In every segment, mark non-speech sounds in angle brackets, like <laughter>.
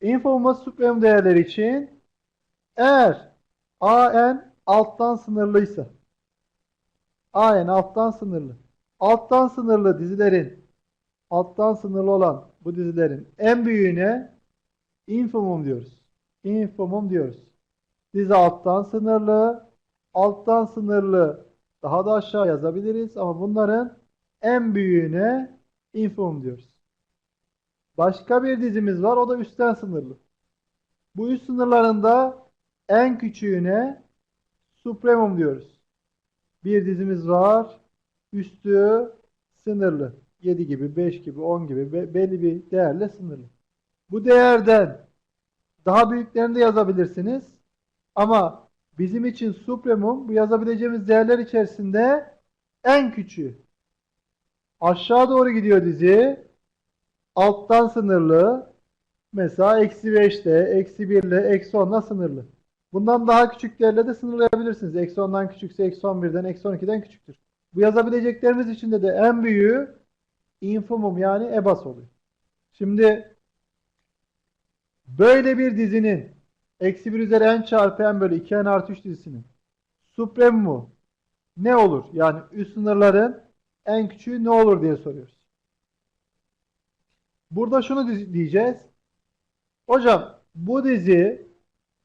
Infomuma supremum değerleri için eğer AN alttan sınırlıysa AN alttan sınırlı. Alttan sınırlı dizilerin alttan sınırlı olan bu dizilerin en büyüğüne infomum diyoruz. Infomum diyoruz. Dizi alttan sınırlı, alttan sınırlı daha da aşağı yazabiliriz ama bunların en büyüğüne infomum diyoruz. Başka bir dizimiz var o da üstten sınırlı. Bu üst sınırlarında en küçüğüne supremum diyoruz. Bir dizimiz var. Üstü sınırlı. 7 gibi, 5 gibi, 10 gibi be- belli bir değerle sınırlı. Bu değerden daha büyüklerini de yazabilirsiniz. Ama bizim için supremum bu yazabileceğimiz değerler içerisinde en küçüğü. Aşağı doğru gidiyor dizi. Alttan sınırlı. Mesela eksi 5'te, eksi 1 ile, eksi 10'la sınırlı. Bundan daha küçük değerle de sınırlayabilirsiniz. Eksi 10'dan küçükse eksi 11'den, eksi 12'den küçüktür. Bu yazabileceklerimiz içinde de en büyüğü infimum yani EBAS oluyor. Şimdi böyle bir dizinin eksi 1 üzeri n çarpı n bölü 2n artı 3 dizisinin supremumu ne olur? Yani üst sınırların en küçüğü ne olur diye soruyoruz. Burada şunu diyeceğiz. Hocam bu dizi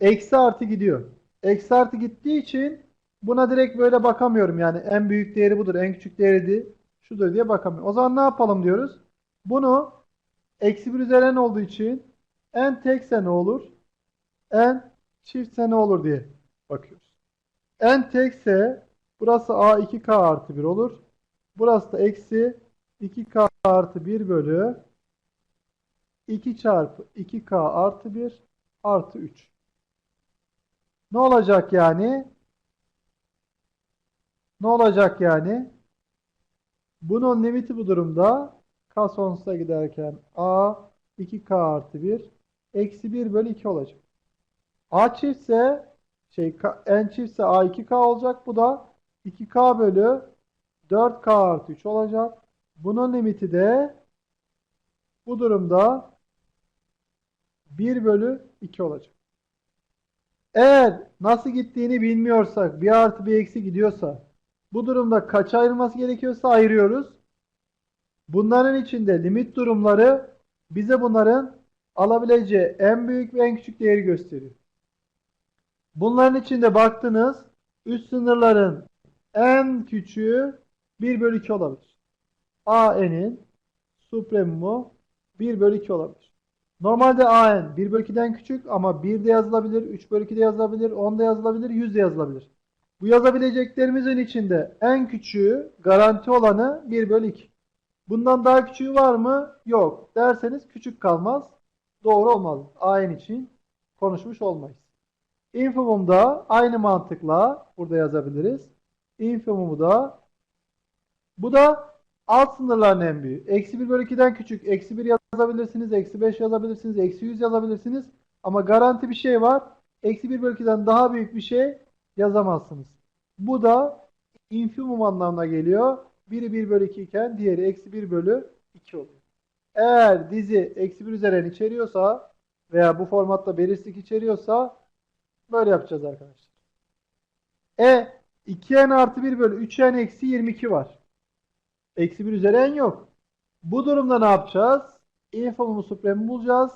eksi artı gidiyor. Eksi artı gittiği için buna direkt böyle bakamıyorum. Yani en büyük değeri budur, en küçük değeri de şudur diye bakamıyorum. O zaman ne yapalım diyoruz? Bunu eksi 1 üzeri n olduğu için n tekse ne olur? n çiftse ne olur diye bakıyoruz. n tekse burası a 2k artı 1 olur. Burası da eksi 2k artı 1 bölü 2 çarpı 2k artı 1 artı 3. Ne olacak yani? Ne olacak yani? Bunun limiti bu durumda k sonsuza giderken a 2k artı 1 eksi 1 bölü 2 olacak. a çiftse şey n çiftse a 2k olacak. Bu da 2k bölü 4k artı 3 olacak. Bunun limiti de bu durumda 1 bölü 2 olacak. Eğer nasıl gittiğini bilmiyorsak, bir artı bir eksi gidiyorsa, bu durumda kaç ayrılması gerekiyorsa ayırıyoruz. Bunların içinde limit durumları bize bunların alabileceği en büyük ve en küçük değeri gösteriyor. Bunların içinde baktınız, üst sınırların en küçüğü 1 bölü 2 olabilir. AN'in supremumu 1 bölü 2 olabilir. Normalde AN 1 bölü 2'den küçük ama 1 de yazılabilir, 3 bölü 2 de yazılabilir, 10 da yazılabilir, 100 de yazılabilir. Bu yazabileceklerimizin içinde en küçüğü garanti olanı 1 bölü 2. Bundan daha küçüğü var mı? Yok. Derseniz küçük kalmaz. Doğru olmaz. AN için konuşmuş olmayız. Infimum da aynı mantıkla burada yazabiliriz. Infimumu da bu da alt sınırların en büyüğü. Eksi 1 bölü 2'den küçük. Eksi 1 yazabilirsiniz. Eksi 5 yazabilirsiniz. Eksi 100 yazabilirsiniz. Ama garanti bir şey var. Eksi 1 bölü 2'den daha büyük bir şey yazamazsınız. Bu da infimum anlamına geliyor. Biri 1 bölü 2 iken diğeri eksi 1 bölü 2 oluyor. Eğer dizi eksi 1 üzeri n içeriyorsa veya bu formatta belirsizlik içeriyorsa böyle yapacağız arkadaşlar. E 2n artı 1 bölü 3n eksi 22 var. Eksi 1 üzeri n yok. Bu durumda ne yapacağız? Infimumu supremi bulacağız.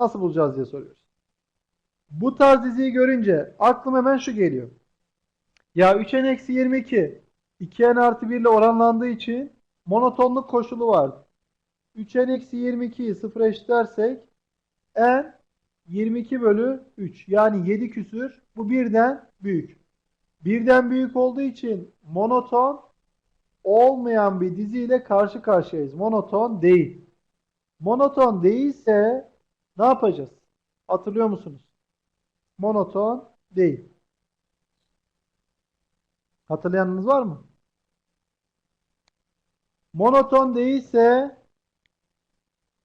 Nasıl bulacağız diye soruyoruz. Bu tarz diziyi görünce aklıma hemen şu geliyor. Ya 3n eksi 22 2n artı 1 ile oranlandığı için monotonluk koşulu var. 3n eksi 22'yi sıfıra eşitlersek n 22 bölü 3 yani 7 küsür bu birden büyük. Birden büyük olduğu için monoton olmayan bir diziyle karşı karşıyayız. Monoton değil. Monoton değilse ne yapacağız? Hatırlıyor musunuz? Monoton değil. Hatırlayanınız var mı? Monoton değilse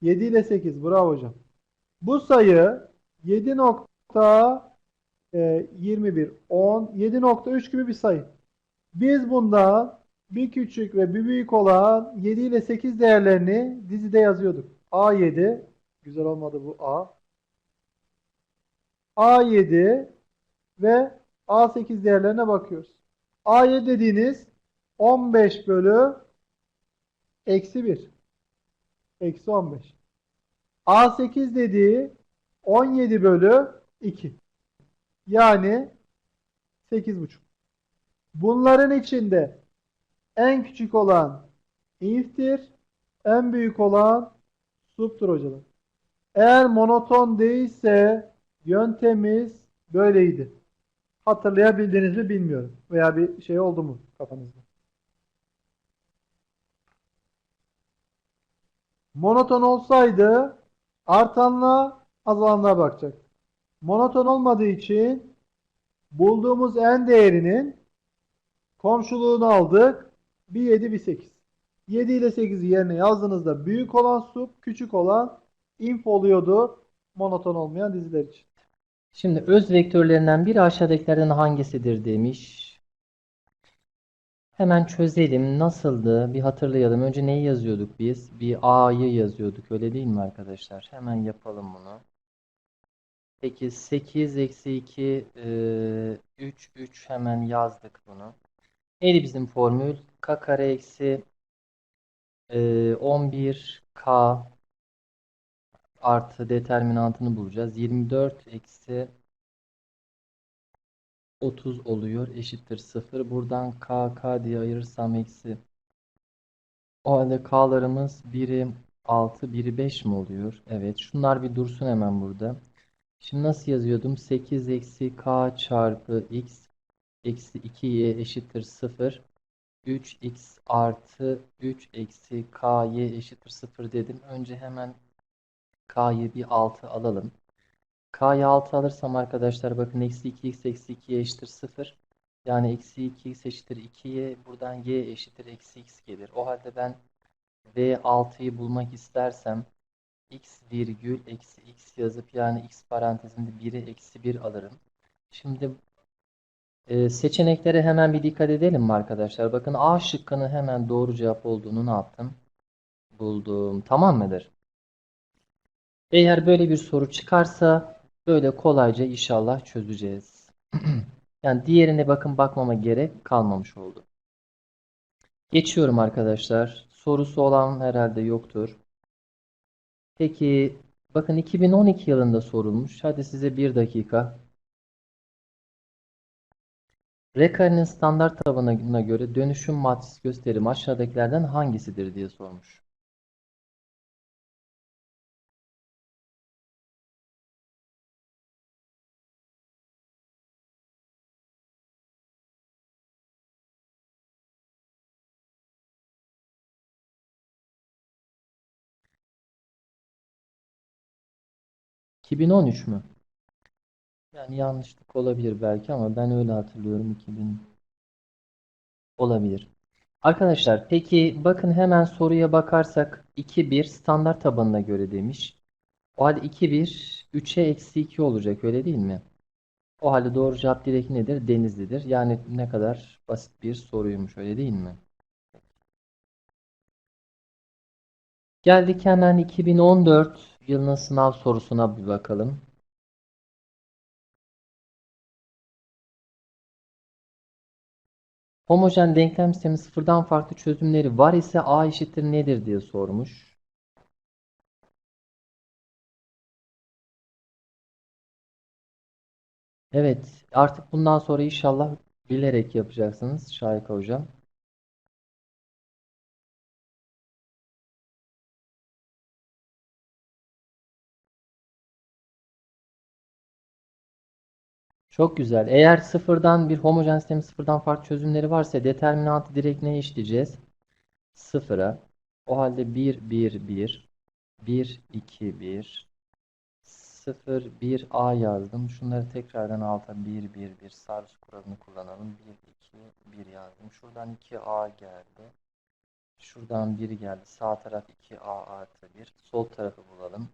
7 ile 8. Bravo hocam. Bu sayı 7.21 10 7.3 gibi bir sayı. Biz bundan bir küçük ve bir büyük olan 7 ile 8 değerlerini dizide yazıyorduk. A7 güzel olmadı bu A. A7 ve A8 değerlerine bakıyoruz. A7 dediğiniz 15 bölü eksi 1. Eksi 15. A8 dediği 17 bölü 2. Yani 8,5. Bunların içinde en küçük olan inf'tir, en büyük olan sub'tur hocalar. Eğer monoton değilse yöntemiz böyleydi. Hatırlayabildiniz mi bilmiyorum. Veya bir şey oldu mu kafanızda? Monoton olsaydı artanla azalanlığa bakacak. Monoton olmadığı için bulduğumuz en değerinin komşuluğunu aldık. Bir 7 bir 8. 7 ile 8'i yerine yazdığınızda büyük olan sub, küçük olan inf oluyordu monoton olmayan diziler için. Şimdi öz vektörlerinden biri aşağıdakilerden hangisidir demiş. Hemen çözelim. Nasıldı? Bir hatırlayalım. Önce neyi yazıyorduk biz? Bir A'yı yazıyorduk. Öyle değil mi arkadaşlar? Hemen yapalım bunu. Peki 8 eksi 2 e, 3 3 hemen yazdık bunu. Neydi bizim formül? K kare eksi e, 11K artı determinantını bulacağız. 24 eksi 30 oluyor. Eşittir 0. Buradan k, k diye ayırırsam eksi. O halde k'larımız biri 6, biri 5 mi oluyor? Evet. Şunlar bir dursun hemen burada. Şimdi nasıl yazıyordum? 8 eksi k çarpı x eksi 2y eşittir 0. 3x artı 3 eksi ky eşittir 0 dedim. Önce hemen k'yı bir 6 alalım. K'yı 6 alırsam arkadaşlar bakın eksi 2x eksi 2y eşittir 0. Yani eksi 2x eşittir 2y. Buradan y eşittir eksi x gelir. O halde ben v6'yı bulmak istersem x virgül eksi x yazıp yani x parantezinde 1'e eksi 1 alırım. Şimdi e, seçeneklere hemen bir dikkat edelim mi arkadaşlar? Bakın A şıkkının hemen doğru cevap olduğunu ne yaptım? Buldum. Tamam mıdır? Eğer böyle bir soru çıkarsa böyle kolayca inşallah çözeceğiz. <clears throat> Yani diğerine bakın bakmama gerek kalmamış oldu. Geçiyorum arkadaşlar. Sorusu olan herhalde yoktur. Peki bakın 2012 yılında sorulmuş. Hadi size bir dakika. Rekarenin standart tabanına göre dönüşüm matris gösterimi aşağıdakilerden hangisidir diye sormuş. ...2013 mü? Yani yanlışlık olabilir belki ama ben öyle hatırlıyorum 2000 olabilir. Arkadaşlar peki bakın hemen soruya bakarsak 2-1 standart tabanına göre demiş. O halde 2-1 3'e eksi 2 olacak öyle değil mi? O halde doğru cevap direkt nedir? Denizli'dir. Yani ne kadar basit bir soruymuş öyle değil mi? Geldik hemen 2014 yılının sınav sorusuna bir bakalım. Homojen denklem sistemi sıfırdan farklı çözümleri var ise A eşittir nedir diye sormuş. Evet, artık bundan sonra inşallah bilerek yapacaksınız Şahika Hocam. Çok güzel. Eğer sıfırdan bir homojen sistemin sıfırdan farklı çözümleri varsa determinantı direkt neye eşitleyeceğiz? Sıfıra. O halde 1, 1, 1, 1, 2, 1, 0, 1, A yazdım. Şunları tekrardan alta 1, 1, 1 Sarus kuralını kullanalım. 1, 2, 1 yazdım. Şuradan 2A geldi. Şuradan 1 geldi. Sağ taraf 2A artı 1. Sol tarafı bulalım.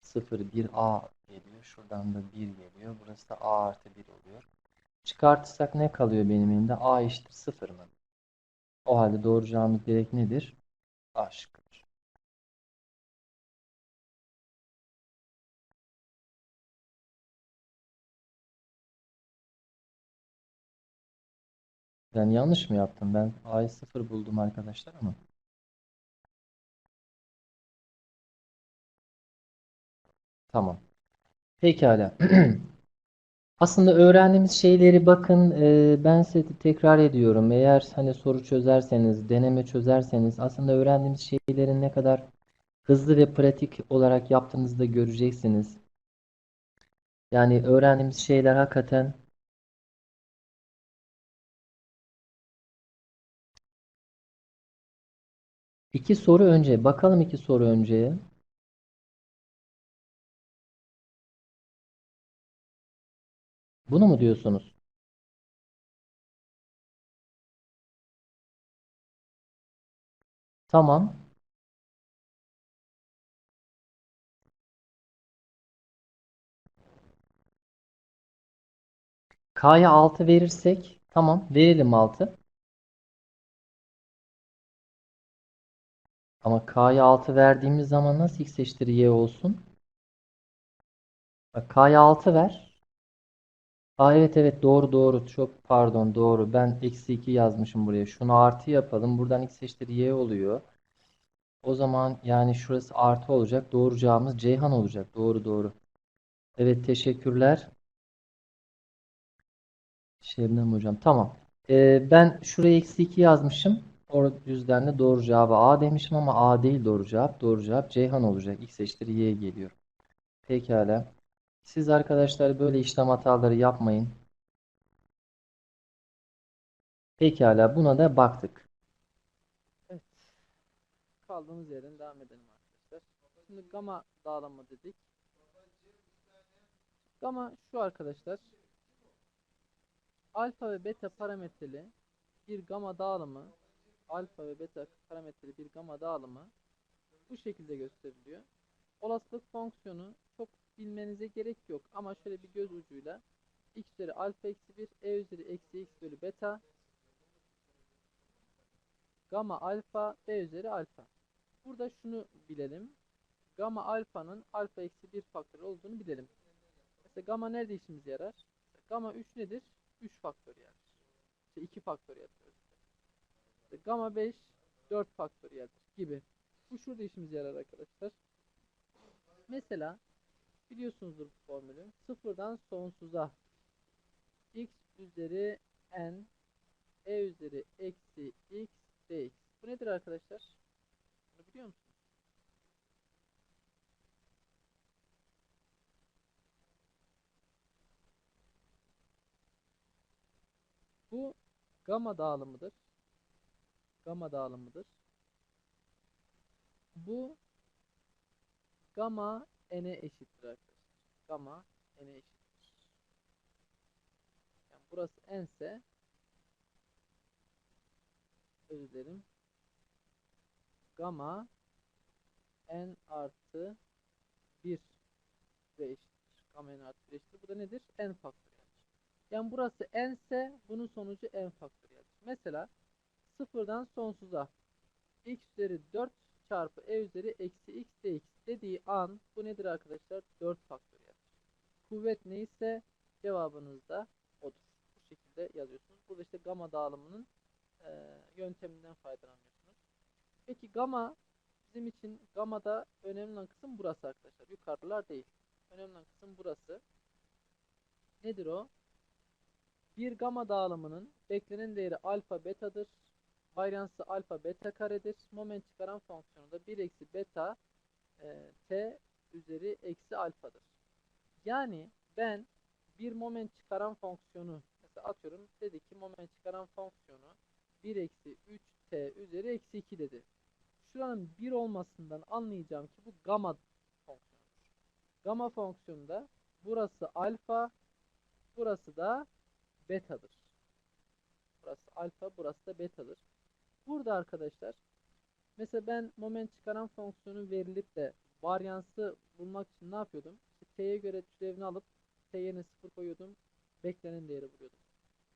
0, 1A geliyor. Şuradan da 1 geliyor. Burası da a artı 1 oluyor. Çıkartırsak ne kalıyor benim elimde? a eşittir 0 mı? O halde doğru cevabımız direkt nedir? A şıkkıdır. Ben yanlış mı yaptım? Ben A'yı 0 buldum arkadaşlar ama. Tamam. Pekala. <clears throat> Aslında öğrendiğimiz şeyleri bakın e, ben size tekrar ediyorum. Eğer hani soru çözerseniz, deneme çözerseniz aslında öğrendiğimiz şeylerin ne kadar hızlı ve pratik olarak yaptığınızı da göreceksiniz. Yani öğrendiğimiz şeyler hakikaten iki soru önce. Bakalım iki soru önceye. Bunu mu diyorsunuz? Tamam. K'ya 6 verirsek tamam verelim 6. Ama K'ya 6 verdiğimiz zaman nasıl x eşittir y olsun? K'ya 6 ver. Aa evet evet doğru doğru çok pardon doğru ben eksi 2 yazmışım buraya. Şunu artı yapalım. Buradan x eşittir y oluyor. O zaman yani şurası artı olacak. Doğru cevabımız Ceyhan olacak. Doğru doğru. Evet teşekkürler. Şebnem hocam. Tamam. Ee, ben şuraya eksi 2 yazmışım. O yüzden de doğru cevabı A demişim ama A değil doğru cevap. Doğru cevap Ceyhan olacak. X eşittir Y geliyor. Pekala. Siz arkadaşlar böyle işlem hataları yapmayın. Pekala buna da baktık. Evet. Kaldığımız yerden devam edelim arkadaşlar. Şimdi gamma dağılımı dedik. Gamma şu arkadaşlar. Alfa ve beta parametreli bir gamma dağılımı alfa ve beta parametreli bir gamma dağılımı bu şekilde gösteriliyor. Olasılık fonksiyonu çok bilmenize gerek yok ama şöyle bir göz ucuyla x üzeri alfa eksi 1 e üzeri eksi x bölü beta gamma alfa b üzeri alfa. Burada şunu bilelim. Gamma alfanın alfa eksi 1 faktörü olduğunu bilelim. Mesela gamma nerede işimize yarar? Gamma 3 nedir? 3 faktöriyel. İşte 2 faktöriyel. İşte gamma 5 4 faktöriyel gibi. Bu şurada işimize yarar arkadaşlar. Mesela biliyorsunuzdur bu formülü. Sıfırdan sonsuza x üzeri n e üzeri eksi x dx. Bu nedir arkadaşlar? Bunu biliyor musunuz? Bu gamma dağılımıdır. Gamma dağılımıdır. Bu gamma n'e eşittir arkadaşlar. Gamma n'e eşittir. Yani burası n ise özür dilerim. Gamma n artı 1 ve eşittir. Gamma n artı 1 eşittir. Bu da nedir? n faktöriyel. Yani burası n ise bunun sonucu n faktöriyel. Mesela sıfırdan sonsuza x üzeri 4 çarpı e üzeri eksi x dx dediği an bu nedir arkadaşlar? 4 faktöriyel. Kuvvet neyse cevabınız da odur. Bu şekilde yazıyorsunuz. Burada işte gamma dağılımının e, yönteminden faydalanıyorsunuz. Peki gamma bizim için gammada önemli olan kısım burası arkadaşlar. Yukarılar değil. Önemli olan kısım burası. Nedir o? Bir gamma dağılımının beklenen değeri alfa betadır. Varyansı alfa beta karedir. Moment çıkaran fonksiyonu da 1 eksi beta e, t üzeri eksi alfadır. Yani ben bir moment çıkaran fonksiyonu mesela atıyorum dedi ki moment çıkaran fonksiyonu 1 eksi 3t üzeri eksi 2 dedi. Şuranın 1 olmasından anlayacağım ki bu gamma fonksiyonudur. Gamma fonksiyonunda burası alfa, burası da betadır. Burası alfa, burası da betadır. Burada arkadaşlar mesela ben moment çıkaran fonksiyonu verilip de varyansı bulmak için ne yapıyordum? İşte t'ye göre türevini alıp t yerine 0 koyuyordum. Beklenen değeri buluyordum.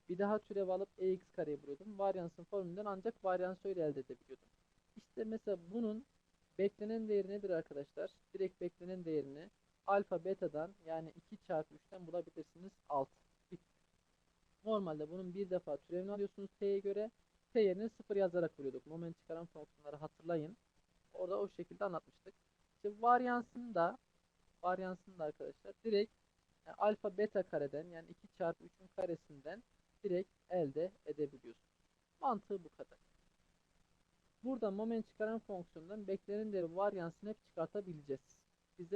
Bir daha türev alıp ex kareyi buluyordum. Varyansın formülünden ancak varyansı öyle elde edebiliyordum. İşte mesela bunun beklenen değeri nedir arkadaşlar? Direkt beklenen değerini alfa betadan yani 2 çarpı 3'ten bulabilirsiniz 6. Bitti. Normalde bunun bir defa türevini alıyorsunuz t'ye göre. T yerine 0 yazarak buluyorduk. Moment çıkaran fonksiyonları hatırlayın. Orada o şekilde anlatmıştık. İşte varyansını da varyansını da arkadaşlar direkt yani alfa beta kareden yani 2 çarpı 3'ün karesinden direkt elde edebiliyorsunuz. Mantığı bu kadar. Burada moment çıkaran fonksiyondan beklenen değeri varyansını hep çıkartabileceğiz. Bize